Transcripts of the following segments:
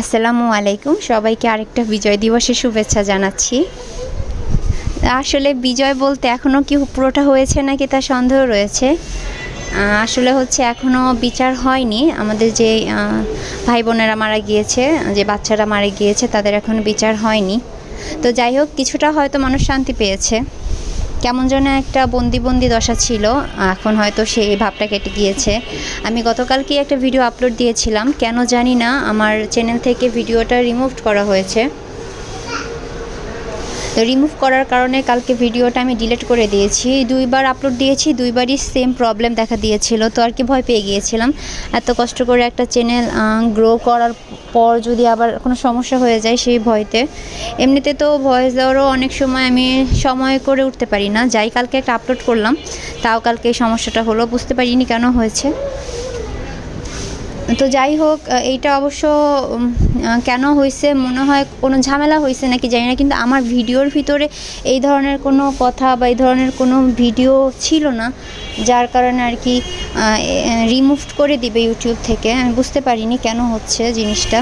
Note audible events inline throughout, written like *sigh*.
আসসালামু আলাইকুম। সবাইকে আরেকটা বিজয় দিবসের শুভেচ্ছা জানাচ্ছি। আসলে বিজয় বলতে এখনও কি পুরোটা হয়েছে নাকি তার সন্দেহ রয়েছে। আসলে হচ্ছে এখনও বিচার হয়নি। আমাদের যে ভাই বোনেরা মারা গিয়েছে, যে বাচ্চারা মারা গিয়েছে, তাদের এখনও বিচার হয়নি। তো যাই হোক, কিছুটা হয়তো মানুষ শান্তি পেয়েছে। কেমন যেন একটা বন্দি বন্দি দশা ছিল, এখন হয়তো সেই ভাবটা কেটে গিয়েছে। আমি গতকালকে একটা ভিডিও আপলোড দিয়েছিলাম, কেন জানি না আমার চ্যানেল থেকে ভিডিওটা রিমুভ করা হয়েছে। তো রিমুভ করার কারণে কালকে ভিডিওটা আমি ডিলিট করে দিয়েছি। দুইবার আপলোড দিয়েছি, দুইবারই সেম প্রবলেম দেখা দিয়েছিল, তো আর কি ভয় পেয়ে গিয়েছিলাম। এত কষ্ট করে একটা চ্যানেল গ্রো করার পর যদি আবার কোনো সমস্যা হয়ে যায় সেই ভয়তে, এমনিতে তো ভয়েস দেওয়ারও অনেক সময় আমি সময় করে উঠতে পারি না। যাই কালকে একটা আপলোড করলাম, তাও কালকে এই সমস্যাটা হলো, বুঝতে পারিনি কেন হয়েছে। তো যাই হোক এইটা অবশ্য কেন হয়েছে মনে হয় কোনো ঝামেলা হয়েছে নাকি জানি না, কিন্তু আমার ভিডিওর ভিতরে এই ধরনের কোনো কথা বা এই ধরনের কোনো ভিডিও ছিল না, যার কারণে আর কি রিমুভ করে দিবে ইউটিউব থেকে। আমি বুঝতে পারিনি কেন হচ্ছে জিনিসটা।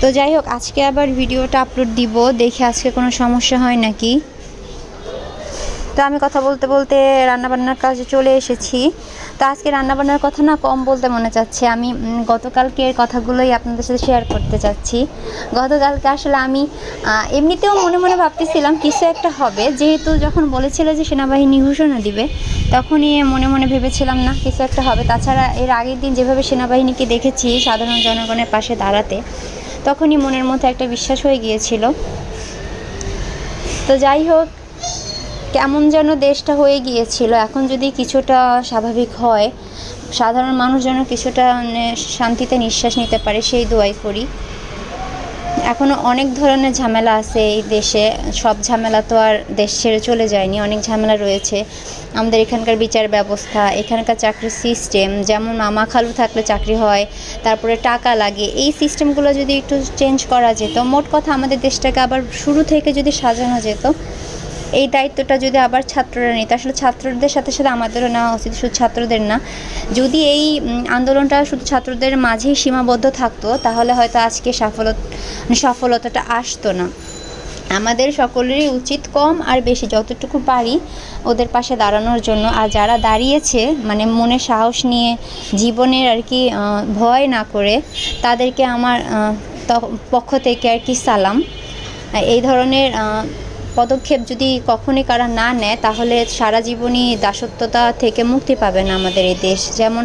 তো যাই হোক, আজকে আবার ভিডিওটা আপলোড দিব, দেখে আজকে কোনো সমস্যা হয় নাকি? তো আমি কথা বলতে বলতে রান্নাবান্নার কাজে চলে এসেছি। তো আজকে রান্নাবান্নার কথা না কম বলতে মনে চাচ্ছে। আমি গতকালকের কথাগুলোই আপনাদের সাথে শেয়ার করতে চাচ্ছি। গতকালকে আসলে আমি এমনিতেও মনে মনে ভাবতেছিলাম কিছু একটা হবে। যেহেতু যখন বলেছিল যে সেনাবাহিনী ঘোষণা দিবে, তখনই মনে মনে ভেবেছিলাম, না, কিছু একটা হবে। তাছাড়া এর আগের দিন যেভাবে সেনাবাহিনীকে দেখেছি সাধারণ জনগণের পাশে দাঁড়াতে, তখনই মনের মধ্যে একটা বিশ্বাস হয়ে গিয়েছিল। তো যাই হোক কেমন যেন দেশটা হয়ে গিয়েছিল। এখন যদি কিছুটা স্বাভাবিক হয়, সাধারণ মানুষ যেন কিছুটা মানে শান্তিতে নিঃশ্বাস নিতে পারে, সেই দোয়াই করি। এখনও অনেক ধরনের ঝামেলা আছে এই দেশে। সব ঝামেলা তো আর দেশ ছেড়ে চলে যায়নি। অনেক ঝামেলা রয়েছে। আমাদের এখানকার বিচার ব্যবস্থা, এখানকার চাকরির সিস্টেম যেমন মামা খালু থাকলে চাকরি হয়, তারপরে টাকা লাগে। এই সিস্টেমগুলো যদি একটু চেঞ্জ করা যেত, মোট কথা আমাদের দেশটাকে আবার শুরু থেকে যদি সাজানো যেত এই দায়িত্বটা যদি আবার ছাত্ররা নিত আসলে ছাত্রদের সাথে সাথে আমাদেরও নেওয়া উচিত, শুধু ছাত্রদের না। যদি এই আন্দোলনটা শুধু ছাত্রদের মাঝেই সীমাবদ্ধ থাকতো, তাহলে হয়তো আজকে সফলত সফলতাটা আসতো না। আমাদের সকলেরই উচিত কম আর বেশি, যতটুকু পারি ওদের পাশে দাঁড়ানোর জন্য। আর যারা দাঁড়িয়েছে মানে মনে সাহস নিয়ে জীবনের আর কি ভয় না করে, তাদেরকে আমার পক্ষ থেকে আর কি সালাম। এই ধরনের পদক্ষেপ যদি কখনই কারা না নেয়, তাহলে সারা জীবনই দাসত্বতা থেকে মুক্তি পাবে না আমাদের এই দেশ। যেমন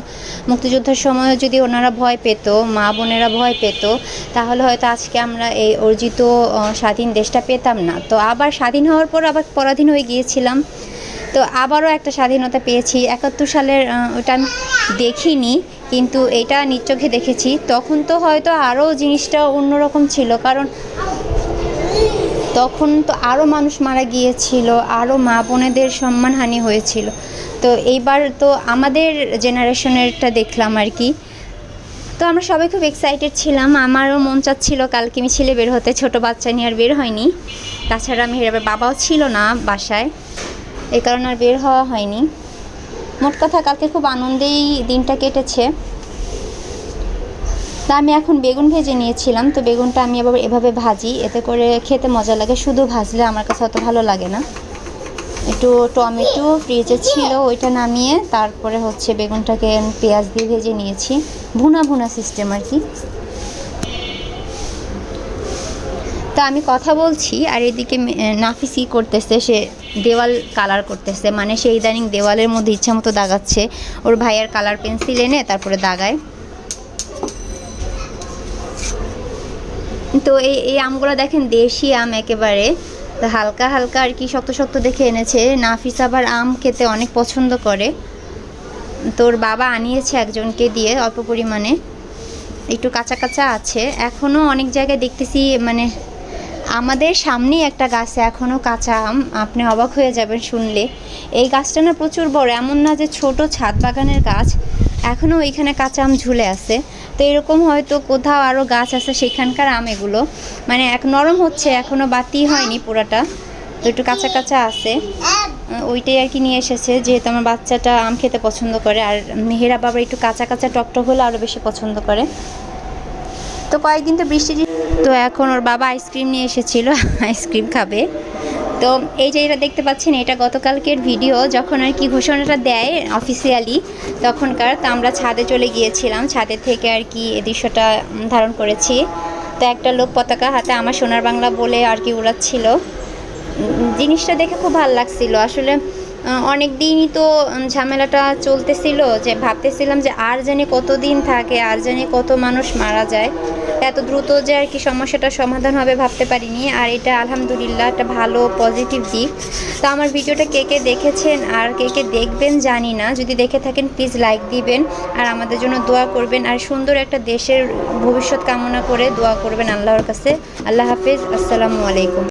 মুক্তিযুদ্ধের সময় যদি ওনারা ভয় পেত, মা বোনেরা ভয় পেত, তাহলে হয়তো আজকে আমরা এই অর্জিত স্বাধীন দেশটা পেতাম না। তো আবার স্বাধীন হওয়ার পর আবার পরাধীন হয়ে গিয়েছিলাম। তো আবারও একটা স্বাধীনতা পেয়েছি। একাত্তর সালের ওটা আমি দেখিনি, কিন্তু এটা নিজ চোখে দেখেছি। তখন তো হয়তো আরও জিনিসটা অন্যরকম ছিল, কারণ তখন তো আরও মানুষ মারা গিয়েছিল আরও মা বোনেদের সম্মানহানি হয়েছিল। তো এইবার তো আমাদের জেনারেশনেরটা দেখলাম আর কি। তো আমরা সবাই খুব এক্সাইটেড ছিলাম, আমারও মন চাচ্ছিল কালকে মিছিলে বের হতে, ছোট বাচ্চা নিয়ে আর বের হয়নি। তাছাড়া আমি এবার বাবাও ছিল না বাসায়, এই কারণে আর বের হওয়া হয়নি। মোট কথা কালকে খুব আনন্দেই দিনটা কেটেছে। তা আমি এখন বেগুন ভেজে নিয়েছিলাম, তো বেগুনটা আমি আবার এভাবে ভাজি, এতে করে খেতে মজা লাগে। শুধু ভাজলে আমার কাছে অত ভালো লাগে না। একটু টমেটো ফ্রিজে ছিল, ওইটা নামিয়ে তারপরে হচ্ছে বেগুনটাকে পেঁয়াজ দিয়ে ভেজে নিয়েছি। ভুনা ভুনা সিস্টেম আর কি। তা আমি কথা বলছি, আর এদিকে নাফিস করতেছে, সে দেওয়াল কালার করতেছে। মানে সে ইদানিং দেওয়ালের মধ্যে ইচ্ছা মতো দাগাচ্ছে। ওর ভাইয়ের কালার পেন্সিল এনে তারপরে দাগায়। তো এই এই আমগুলো দেখেন, দেশি আম একেবারে। হালকা হালকা আর কি শক্ত শক্ত দেখে এনেছে। নাফিস আবার আম খেতে অনেক পছন্দ করে। তোর বাবা আনিয়েছে একজনকে দিয়ে অল্প পরিমাণে। একটু কাঁচা কাঁচা আছে। এখনও অনেক জায়গায় দেখতেছি মানে আমাদের সামনেই একটা গাছে এখনও কাঁচা আম। আপনি অবাক হয়ে যাবেন শুনলে। এই গাছটা না প্রচুর বড়, এমন না যে ছোট ছাদ বাগানের গাছ। এখনও ওইখানে কাঁচা আম ঝুলে আছে। তো এরকম হয়তো কোথাও আরও গাছ আছে সেখানকার আম এগুলো। মানে এক নরম হচ্ছে এখনও বাতি হয়নি পুরাটা, তো একটু কাঁচা কাঁচা আছে। ওইটাই আর কি নিয়ে এসেছে, যেহেতু আমার বাচ্চাটা আম খেতে পছন্দ করে, আর মেহেরা বাবা একটু কাঁচা কাঁচা টকটক হলে আরও বেশি পছন্দ করে। তো কয়েকদিন তো বৃষ্টি তো এখন ওর বাবা আইসক্রিম নিয়ে এসেছিল *laughs* আইসক্রিম খাবে। তো এই যে এটা দেখতে পাচ্ছেন, এটা গতকালকের ভিডিও, যখন আর কি ঘোষণাটা দেয় অফিসিয়ালি তখনকার, তো আমরা ছাদে চলে গিয়েছিলাম, ছাদে থেকে আর কি এ দৃশ্যটা ধারণ করেছি। তো একটা লোক পতাকা হাতে আমার সোনার বাংলা বলে আর কি উড়াচ্ছিল। জিনিসটা দেখে খুব ভালো লাগছিল। আসলে অনেক দিনই তো ঝামেলাটা চলতেছিল যে ভাবতেছিলাম যে আর জানি কতদিন থাকে, আর জানি কত মানুষ মারা যায়। এত দ্রুত যে আর কি সমস্যাটার সমাধান হবে ভাবতে পারিনি। আর এটা আলহামদুলিল্লাহ একটা ভালো পজিটিভ দিক। তো আমার ভিডিওটা কে কে দেখেছেন আর কে কে দেখবেন জানি না। যদি দেখে থাকেন প্লিজ লাইক দিবেন। আর আমাদের জন্য দোয়া করবেন। আর সুন্দর একটা দেশের ভবিষ্যৎ কামনা করে দোয়া করবেন আল্লাহর কাছে। আল্লাহ হাফিজ। আসসালামু আলাইকুম।